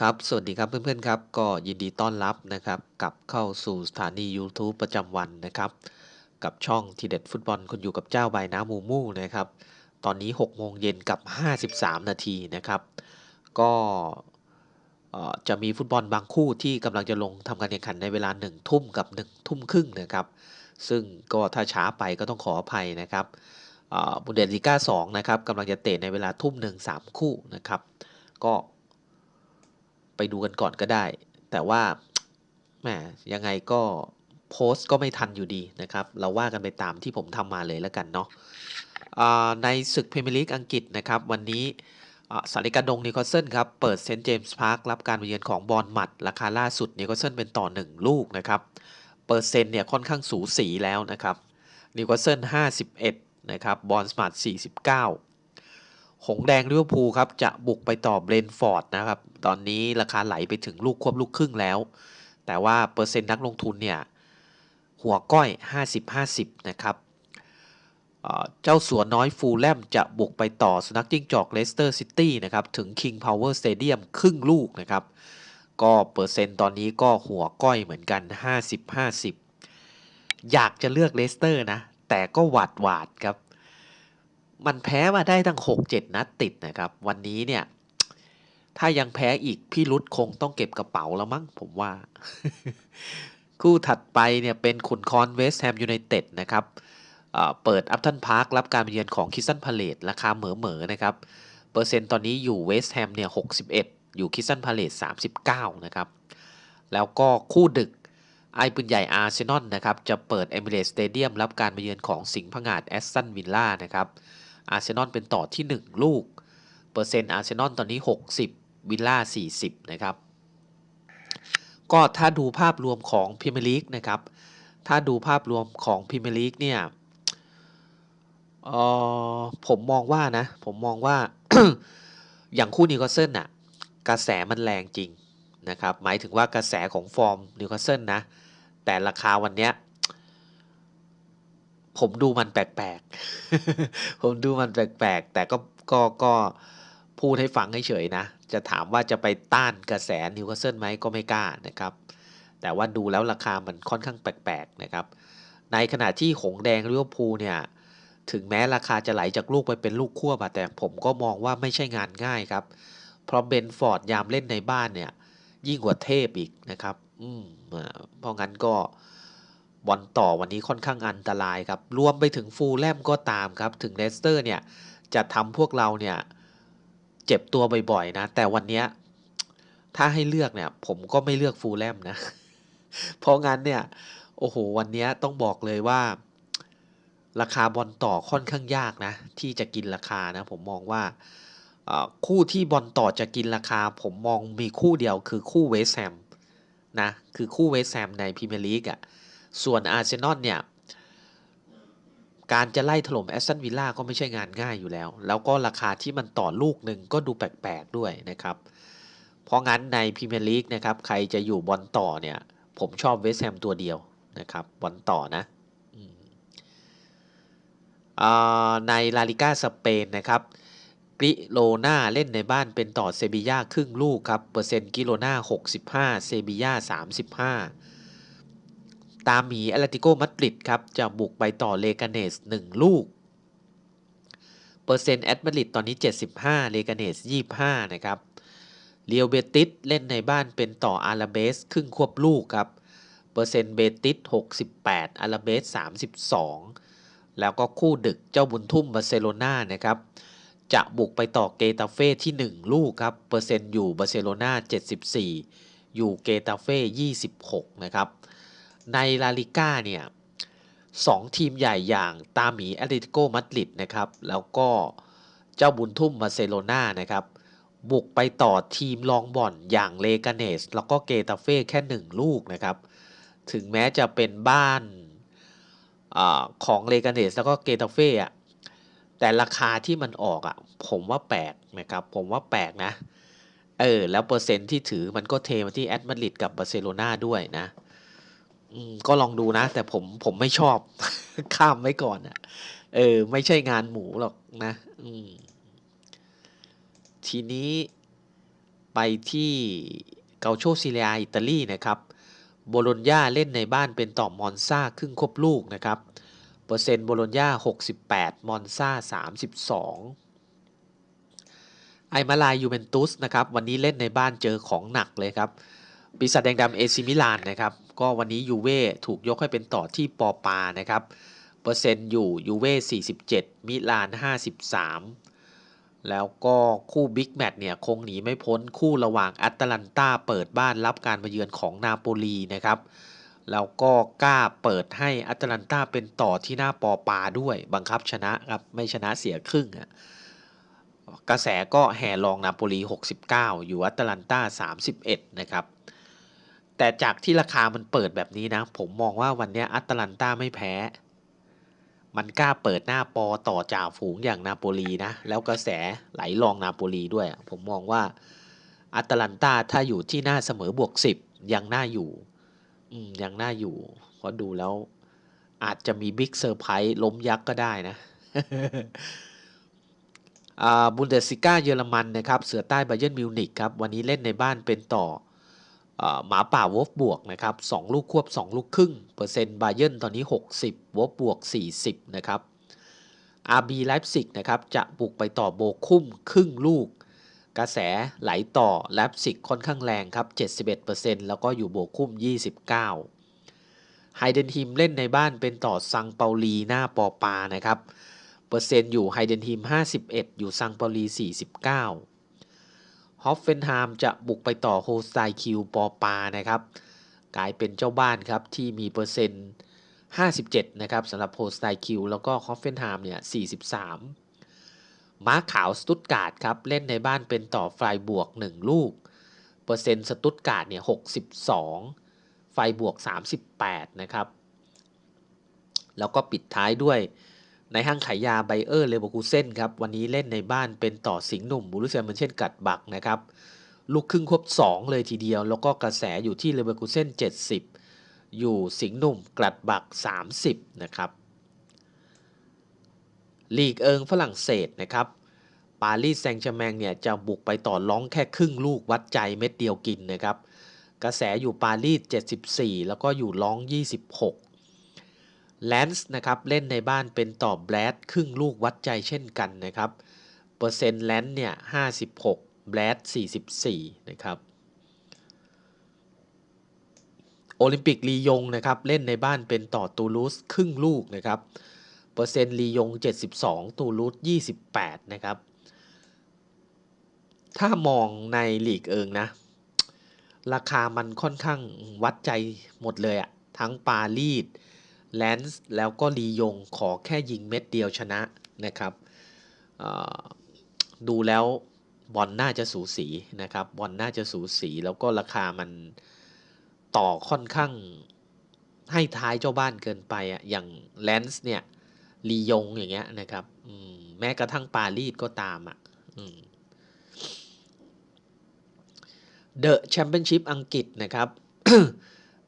ครับ สวัสดีครับเพื่อนๆครับ ก็ยินดีต้อนรับนะครับกลับเข้าสู่สถานี YouTube ประจำวันนะครับ กับช่องทีเด็ดฟุตบอลคนอยู่กับเจ้าใบน้ำมูมูนะครับ ตอนนี้6โมงเย็นกับ 53 นาทีนะครับ ก็จะมีฟุตบอลบางคู่ที่กำลังจะลงทำการแข่งขันในเวลา 1 ทุ่มกับ 1 ทุ่มครึ่งนะครับ ซึ่งก็ถ้าช้าไปก็ต้องขออภัยนะครับบุนเดสลีกา2นะครับกำลังจะเตะในเวลาทุ่มหนึ่งสามคู่นะครับ ก็ ดูกันก่อนก็ได้ แต่ว่าแหมยังไงก็โพสต์ก็ไม่ทันอยู่ดีนะครับ เราว่ากันไปตามที่ผมทำมาเลยแล้วกันเนาะในศึกพรีเมียร์ลีกอังกฤษนะครับ วันนี้สาริกาดงนิโคลเซนครับ เปิดเซนต์เจมส์พาร์ครับ การมาเยือนของบอลหมัด ราคาล่าสุดนิโคลเซนเป็นต่อ 1 ลูกนะครับ เปอร์เซ็นต์เนี่ยค่อนข้างสูสีแล้วนะครับนิโคลเซน51 นะครับ บอลสมาร์ท49 หงแดงลิเวอร์พูลครับจะบุกไปต่อเบรนฟอร์ดนะครับ ตอนนี้ราคาไหลไปถึงลูกควบลูกครึ่งแล้ว แต่ว่าเปอร์เซ็นต์นักลงทุนเนี่ย หัวก้อย 50-50 นะครับเจ้าสัวน้อยฟูลแลมจะบุกไปต่อสุนัขจิ้งจอกเลสเตอร์ซิตี้นะครับ ถึง King Power Stadium ครึ่งลูกนะครับ ก็เปอร์เซ็นต์ตอนนี้ก็หัวก้อยเหมือนกัน 50-50 อยากจะเลือกเลสเตอร์นะ แต่ก็หวาดหวาดครับ มันแพ้มาได้ตั้ง6-7นัดติดนะครับ วันนี้เนี่ย ถ้ายังแพ้อีกพี่รุดคงต้องเก็บกระเป๋าแล้วมั้งผมว่า คู่ถัดไปเนี่ยเป็นขุนคอนเวสต์แฮมยูไนเต็ดนะครับเปิดอัพทันพาร์ครับการเยือนของคิสตันพาเลตราคาเหมอเหมอนะครับ เปอร์เซ็นต์ตอนนี้อยู่เวสต์แฮมเนี่ย61อยู่คิสตันพาเลต39นะครับ แล้วก็คู่ดึกไอปืนใหญ่อาร์เซนอลนะครับ จะเปิดเอมิเรตสเตเดียมรับการมาเยือนของสิงห์ผงาดแอสตันวิลล่านะครับ อาร์เซนอลเป็นต่อที่ 1 ลูก เปอร์เซ็นต์อาร์เซนอลตอนนี้ 60 วิลล่า 40 นะครับ ก็ถ้าดูภาพรวมของพรีเมียร์ลีกนะครับ ถ้าดูภาพรวมของพรีเมียร์ลีกเนี่ยออผมมองว่านะ ผมมองว่า อย่างคู่นิวคาสเซิลน่ะ กระแสมันแรงจริงนะครับ หมายถึงว่ากระแสของฟอร์มนิวคาสเซิลนะ แต่ราคาวันเนี้ย ผมดูมันแปลกๆ ผมดูมันแปลกๆ แต่ก็ก็ก็พูดให้ฟังเฉยๆนะ จะถามว่าจะไปต้านกระแสนิวคาสเซิลไหมก็ไม่กล้านะครับ แต่ว่าดูแล้วราคามันค่อนข้างแปลกๆนะครับ ในขณะที่หงแดงลิเวอร์พูลเนี่ย ถึงแม้ราคาจะไหลจากลูกไปเป็นลูกควบอะแต่ผมก็มองว่าไม่ใช่งานง่ายครับ เพราะเบนฟอร์ดยามเล่นในบ้านเนี่ย ยิ่งกว่าเทพอีกนะครับ อืมเพราะงั้นก็ บอลต่อวันนี้ค่อนข้างอันตรายครับ รวมไปถึงฟูลแลมก็ตามครับ ถึงเลสเตอร์เนี่ย จะทำพวกเราเนี่ย เจ็บตัวบ่อยๆนะ แต่วันนี้ถ้าให้เลือกเนี่ย ผมก็ไม่เลือกฟูลแลมนะ เพราะงั้นเนี่ย โอ้โห วันนี้ต้องบอกเลยว่า ราคาบอลต่อค่อนข้างยากนะ ที่จะกินราคานะ ผมมองว่าคู่ที่บอลต่อจะกินราคา ผมมองมีคู่เดียวคือคู่เวสแฮมนะ คือคู่เวสแฮมในพรีเมียร์ลีกอะ ส่วนอาร์เซนอลเนี่ย การจะไล่ถล่มแอสตันวิลล่าก็ไม่ใช่งานง่ายอยู่แล้ว แล้วก็ราคาที่มันต่อลูกหนึ่งก็ดูแปลกๆด้วยนะครับ เพราะงั้นในพรีเมียร์ลีกนะครับใครจะอยู่บอลต่อเนี่ย ผมชอบเวสต์แฮมตัวเดียวนะครับบอลต่อนะออในลาลิก้าสเปนนะครับกิโลนาเล่นในบ้านเป็นต่อเซบีย่าครึ่งลูกครับ เปอร์เซ็นต์กิโลนา65 เซบีย่า35 ตามหมีแอตเลติโกมาดริดครับจะบุกไปต่อเลกาเนส 1 ลูก เปอร์เซ็นต์แอตมาดริดตอนนี้ 75 เลกาเนส 25 นะครับเรียวเบติสเล่นในบ้านเป็นต่ออาราเบสครึ่งควบลูกครับ เปอร์เซ็นต์เบติส 68 อาราเบส 32 แล้วก็คู่ดึกเจ้าบุญทุ่มบาร์เซโลนานะครับจะบุกไปต่อเกตาเฟ่ที่ 1 ลูกครับ เปอร์เซ็นต์อยู่บาร์เซโลนา74 อยู่เกตาเฟ่26 นะครับ ในลาลิก้าเนี่ยสองทีมใหญ่อย่างตาหมีแอตเลติโกมาดริดนะครับ แล้วก็เจ้าบุญทุ่มบาร์เซโลนานะครับ บุกไปต่อทีมรองบอลอย่างเลกาเนส แล้วก็เกตาเฟ่แค่1ลูกนะครับ ถึงแม้จะเป็นบ้านอของเลกาเนส แล้วก็เกตาเฟ่อะแต่ราคาที่มันออกอะผมว่าแปลกนะครับ ผมว่าแปลกนะ เออ แล้วเปอร์เซ็นต์ที่ถือมันก็เทมาที่แอตมาดริดกับบาร์เซโลนาด้วยนะ อืมก็ลองดูนะ แต่ผมผมไม่ชอบ ข้ามไว้ก่อนอะเออ ไม่ใช่งานหมูหรอกนะ อืม ทีนี้ไปที่เกาโชซิเลียอิตาลีนะครับ โบโลญญาเล่นในบ้านเป็นต่อมอนซาครึ่งครบลูกนะครับ เปอร์เซ็นต์โบโลญญา68 มอนซา32ไอมาลายยูเวนตุสนะครับวันนี้เล่นในบ้านเจอของหนักเลยครับปีศาจแดงดำเอซิมิลานนะครับ ก็วันนี้ยูเว่ถูกยกให้เป็นต่อที่ปอปานะครับ เปอร์เซ็นต์อยู่ยูเว่47 มิลาน 53 แล้วก็คู่บิ๊กแมตช์เนี่ยคงหนีไม่พ้นคู่ระหว่างแอตแลนตาเปิดบ้านรับการมาเยือนของนาโปลีนะครับ แล้วก็กล้าเปิดให้แอตแลนตาเป็นต่อที่หน้าปอปาด้วย บังคับชนะครับ ไม่ชนะเสียครึ่งอะกระแสก็แห่รองนาโปลี 69 อยู่แอตแลนตา31 นะครับ แต่จากที่ราคามันเปิดแบบนี้นะ ผมมองว่าวันนี้แอตแลนตาไม่แพ้ มันกล้าเปิดหน้าปอต่อจ่าฝูงอย่างนาโปลีนะ แล้วกระแสไหลรองนาโปลีด้วย ผมมองว่าอัตแลนตาถ้าอยู่ที่หน้าเสมอบวกสิบยังน่าอยู่อืยังน่าอยู่เพราะดูแล้ว อาจจะมีบิ๊กเซอร์ไพรส์ล้มยักษ์ก็ได้นะบุนเดสซิก้าเยอรมันนะครับ เสือใต้ไบเยร์นมิวนิกครับ วันนี้เล่นในบ้านเป็นต่อ หมาป่าวอฟบวกนะครับ2ลูกควบ 2 ลูกครึ่งเปอร์เซ็นต์ไบเยร์นตอนนี้ 60วอฟบวก 40 นะครับ RB ไลฟ์ซิกนะครับจะบุกไปต่อโบคุ้มครึ่งลูก กระแสไหลต่อไลฟ์ซิกค่อนข้างแรงครับ 71%แล้วก็อยู่โบคุ้ม 29ไฮเดนฮิมเล่นในบ้านเป็นต่อซังเปาลีหน้าปอปานะครับ เปอร์เซ็นต์อยู่ไฮเดนฮิม51 อยู่ซังเปาลี 49 ฮอฟเฟนไฮม์จะบุกไปต่อโฮสไตคิวปอปานะครับ กลายเป็นเจ้าบ้านครับที่มีเปอร์เซ็นต์ 57 นะครับสำหรับโฮสไตคิวแล้วก็ฮอฟเฟนไฮม์เนี่ย 43 ม้าขาวสตุตการ์ดครับ เล่นในบ้านเป็นต่อไฟบวก 1 ลูก เปอร์เซ็นต์สตุตการ์ดเนี่ย 62 ไฟบวก 38 นะครับ แล้วก็ปิดท้ายด้วย ในห้างขายยาไบเออร์เลเวอร์คูเซนครับวันนี้เล่นในบ้านเป็นต่อสิงห์หนุ่มบูรุเซียมันเช่นกัดบักนะครับลูกครึ่งครบ 2 เลยทีเดียว แล้วก็กระแสอยู่ที่เลเวอร์คูเซน70 อยู่สิงห์หนุ่มกัดบัก 30 นะครับลีกเอิงฝรั่งเศสนะครับปารีสแซงต์แชร์แมงเนี่ยจะบุกไปต่อร้องแค่ครึ่งลูกวัดใจเม็ดเดียวกินนะครับกระแสอยู่ปารีส74 แล้วก็อยู่ร้อง 26 แลนส์นะครับเล่นในบ้านเป็นต่อแบลดครึ่งลูกวัดใจเช่นกันนะครับ เปอร์เซ็นต์แลนส์เนี่ย 56 แบลด 44 นะครับ โอลิมปิกลียงนะครับเล่นในบ้านเป็นต่อตูลูสครึ่งลูกนะครับ เปอร์เซ็นต์ลียง 72 ตูลูส 28 นะครับ ถ้ามองในหลีกเอิงนะ ราคามันค่อนข้างวัดใจหมดเลยอะทั้งปารีส แลนส์แล้วก็ลียงขอแค่ยิงเม็ดเดียวชนะนะครับดูแล้วบอลน่าจะสูสีนะครับบอลน่าจะสูสีแล้วก็ราคามันต่อค่อนข้างให้ท้ายเจ้าบ้านเกินไปอะอย่างแลนส์เนี่ยลียงอย่างเงี้ยนะครับแม้กระทั่งปารีสก็ตามอะเดอะแชมเปี้ยนชิพอังกฤษนะครับ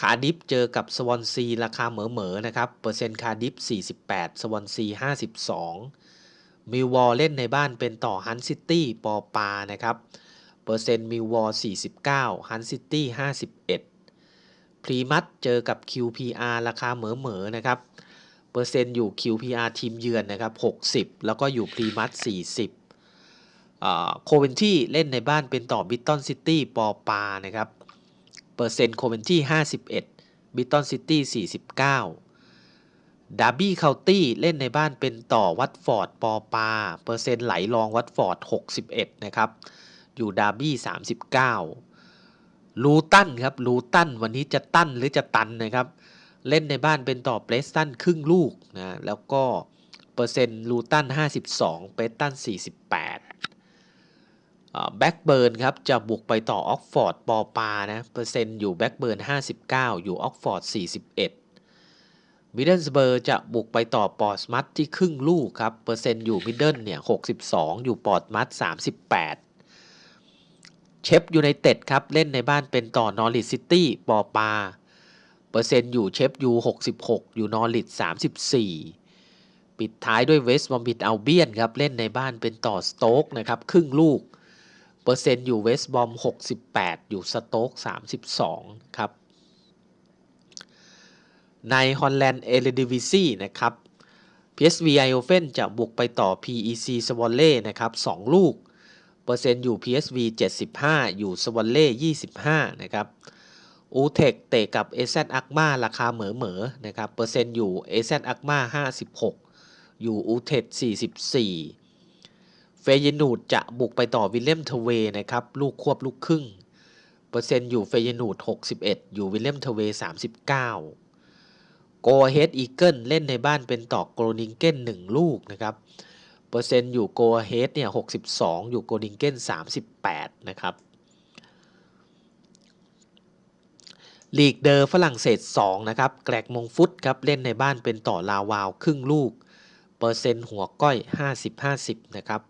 คาดิฟเจอกับสวอนซีราคาเหมอเหมอนะครับเปอร์เซ็นต์คาดิฟ48 สวอนซี52 มิววอลเล่นในบ้านเป็นต่อฮันซิตี้ปอปานะครับเปอร์เซ็นต์มิววอล49ฮันซิตี้51 พรีมัตเจอกับ QPR ราคาเหมอเหมอนะครับเปอร์เซ็นต์อยู่ QPR ทีมเยือนนะครับ60 แล้วก็อยู่พรีมัต40โคเวนที่เล่นในบ้านเป็นต่อบิตตันซิตี้ปอปานะครับ เปอร์เซ็นต์โคเวนที่51บิตตันซิตี้49ดาร์บี้เคาน์ตี้เล่นในบ้านเป็นต่อวัตฟอร์ดปอปา เปอร์เซ็นต์ไหลรองวัตฟอร์ด61 นะครับ อยู่ดาร์บี้39ลูตันครับลูตันวันนี้จะตั้นหรือจะตันนะครับ เล่นในบ้านเป็นต่อเปรสตันครึ่งลูกนะแล้วก็เปอร์เซ็นต์ลูตัน52เปรสตัน48 แบ็กเบิร์นครับจะบุกไปต่อออกฟอร์ดปอปานะเปอร์เซ็นต์อยู่แบ็กเบิร์น59 อยู่ออกฟอร์ด41มิดเดิลสเบอร์จะบุกไปต่อปอร์สมัตที่ครึ่งลูกครับเปอร์เซ็นต์อยู่มิดเดิลเนี่ย62 อยู่ปอร์สมัต38 เชฟยูไนเต็ดครับเล่นในบ้านเป็นต่อนอริทซิตี้ปอปาเปอร์เซ็นต์อยู่เชฟยู66 อยู่นอริท34ปิดท้ายด้วยเวสต์บอมบิดอัลเบียนครับ เล่นในบ้านเป็นต่อสโต๊กนะครับ ครึ่งลูก ปปอร์เซ็นต์อยู่เวสบอม 68 อยู่สโต๊ก32 ครับ ในฮอลแลนด์เอเลดิวิซีนะครับ PSV Eindhoven จะบุกไปต่อ PEC s w a n l e นะครับ 2 ลูก เปอร์เซ็นต์อยู่ PSV 75 อยู่ s w a n l e 25 นะครับอูเทคเตะกับ AZ อักมาราคาเหมอเหมอนะครับ เปอร์เซ็นต์อยู่ AZ อักมา56 อยู่อูเทค44 เฟยนูดจะบุกไปต่อวิลเลียมทเวนะครับ ลูกควบลูกครึ่ง เปอร์เซ็นต์อยู่เฟยนูด61 อยู่วิลเลียมทเว 39 โกเฮดอีเกิลเล่นในบ้านเป็นต่อโกลนิงเก้น 1 ลูกนะครับ เปอร์เซ็นต์อยู่โกเฮดเนี่ย 62 อยู่โกลนิงเก้น 38 นะครับลีกเดอร์ฝรั่งเศส 2 นะครับ แกลกมงฟุตครับ เล่นในบ้านเป็นต่อลาวาว ครึ่งลูก เปอร์เซ็นต์หัวก้อย 50-50 นะครับ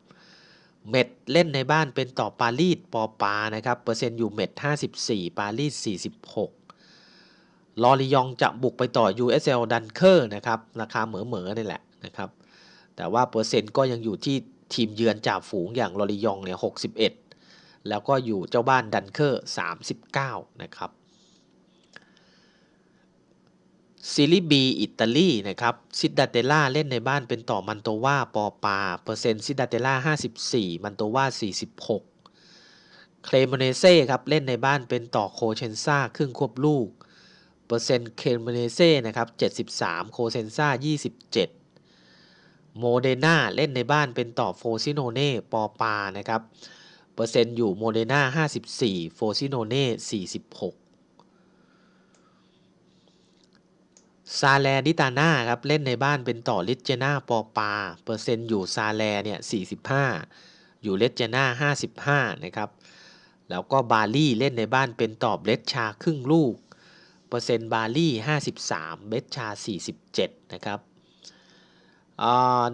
เม็ดเล่นในบ้านเป็นต่อปารีสปอปานะครับเปอร์เซ็นต์อยู่เม็ด54 ปารีส 46 ลอริยองจะบุกไปต่อ USL ดันเคอร์นะครับราคาเหมือเหมือนี่แหละนะครับแต่ว่าเปอร์เซ็นต์ก็ยังอยู่ที่ทีมเยือนจ่าฝูงอย่างลอริยองเนี่ย61 แล้วก็อยู่เจ้าบ้านดันเคอร์ 39 นะครับ ซีรีบีอิตาลีนะครับซิดาเตล่าเล่นในบ้านเป็นต่อมันโตวาปอปา เปอร์เซ็นต์ซิดาเตล่า 54 มันโตวา46 เคลมเนเซ่ครับเล่นในบ้านเป็นต่อโคเชนซาครึ่งควบลูก เปอร์เซ็นต์เคลมเนเซ่นะครับ73 โคเชนซ่า27 โมเดนาเล่นในบ้านเป็นต่อโฟซิโนเน่ปอปานะครับเปอร์เซ็นต์อยู่โมเดนา54 โฟซิโนเน่46 ซาแลดิตาน่าครับเล่นในบ้านเป็นต่อลิเจนาปอปา เปอร์เซ็นต์อยู่ซาแลเนี่ย45 อยู่เลเจนา55 นะครับ แล้วก็บาลี่เล่นในบ้านเป็นต่อเบสชาครึ่งลูก เปอร์เซ็นต์บาลี่ 53 เบสชา 47 นะครับ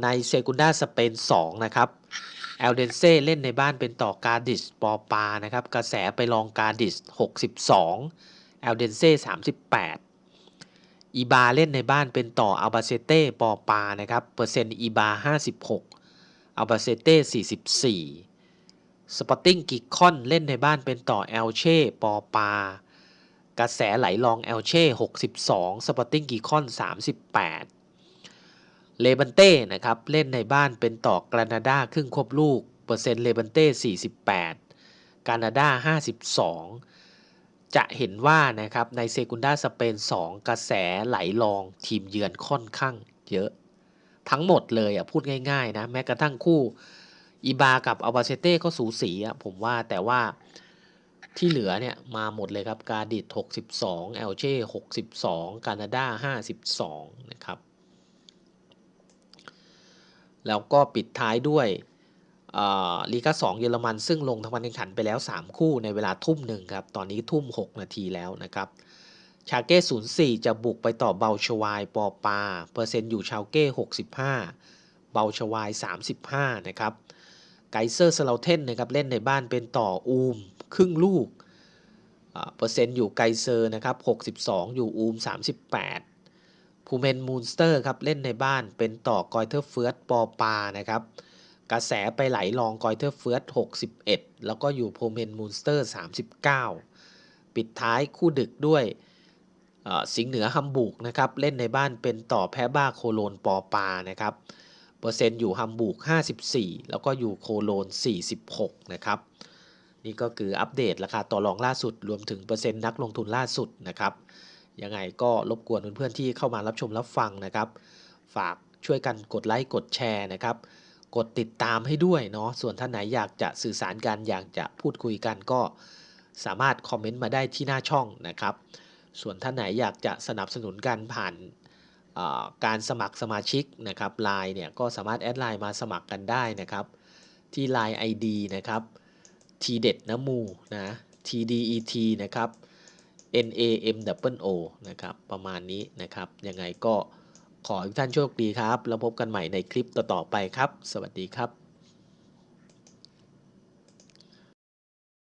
ในเซกุนดาสเปน 2 นะครับเอลเดนเซ่เล่นในบ้านเป็นต่อการดิสปอปานะครับ กระแสไปลองการดิส 62เอลเดนเซ่38 อีบาเล่นในบ้านเป็นต่ออัลบาเซเต้ปอปานะครับ เปอร์เซ็นต์อีบา56อัลบาเซเต้44 สปอร์ติ้งกิคอนเล่นในบ้านเป็นต่อเอลเช่ปอปา กระแสไหลลองเอลเช่62 สปอร์ติ้งกิคอน 38 เลบันเต้นะครับ เล่นในบ้านเป็นต่อกรานาดาครึ่งควบลูก เปอร์เซ็นต์เลบันเต้48 กานาดา 52 จะเห็นว่านะครับในเซกุนดาสเปน 2 กระแสไหลลองทีมเยือนค่อนข้างเยอะ ทั้งหมดเลยอะพูดง่ายๆนะแม้กระทั่งคู่อีบากับอัลบาเชเต้ก็สูสีอะผมว่าแต่ว่าที่เหลือเนี่ยมาหมดเลยครับ กาดิด62 l อลเช62 กานาดา 52 นะครับ แล้วก็ปิดท้ายด้วย ลีกา2เยอรมันซึ่งลงทำการแข่งขันไปแล้ว 3 คู่ในเวลาทุ่มหนึ่งครับ ตอนนี้ทุ่ม 6 นาทีแล้วนะครับ ชาเก้04จะบุกไปต่อเบาชวายปอปา เปอร์เซ็นต์อยู่ชาเก้65เบาชวาย35นะครับ ไกเซอร์สลาเทนนะครับเล่นในบ้านเป็นต่ออูมครึ่งลูก เปอร์เซ็นต์อยู่ไกเซอร์นะครับ62อยู่อูม38พูเมนมูนสเตอร์ครับเล่นในบ้านเป็นต่อกอยเทอร์เฟิร์สปอปานะครับ กระแสไปไหลลองกอยเทอร์เฟิร์ส61 แล้วก็อยู่โพเมนมูนสเตอร์ 39 ปิดท้ายคู่ดึกด้วยสิงห์เหนือฮัมบูกนะครับ เล่นในบ้านเป็นต่อแพ้บ้าโคโลนปอปานะครับ เปอร์เซ็นต์อยู่ฮัมบูก 54 แล้วก็อยู่โคโลน 46 นะครับ นี่ก็คืออัปเดตราคาต่อรองล่าสุด รวมถึงเปอร์เซ็นต์นักลงทุนล่าสุดนะครับ ยังไงก็รบกวนเพื่อนๆที่เข้ามารับชมรับฟังนะครับ ฝากช่วยกันกดไลค์กดแชร์นะครับ กดติดตามให้ด้วยเนาะส่วนท่านไหนอยากจะสื่อสารกันอยากจะพูดคุยกันก็สามารถคอมเมนต์มาได้ที่หน้าช่องนะครับ ส่วนท่านไหนอยากจะสนับสนุนกันผ่านการสมัครสมาชิกนะครับไลน์เนี่ยก็สามารถแอดไลน์มาสมัครกันได้นะครับ ที่ Line ID นะครับ t เด็ดนะมูนะ tdet นะครับ n a m w o นะครับ ประมาณนี้นะครับ ยังไงก็ ขอให้ท่านโชคดีครับ แล้วพบกันใหม่ในคลิปต่อๆไปครับ สวัสดีครับ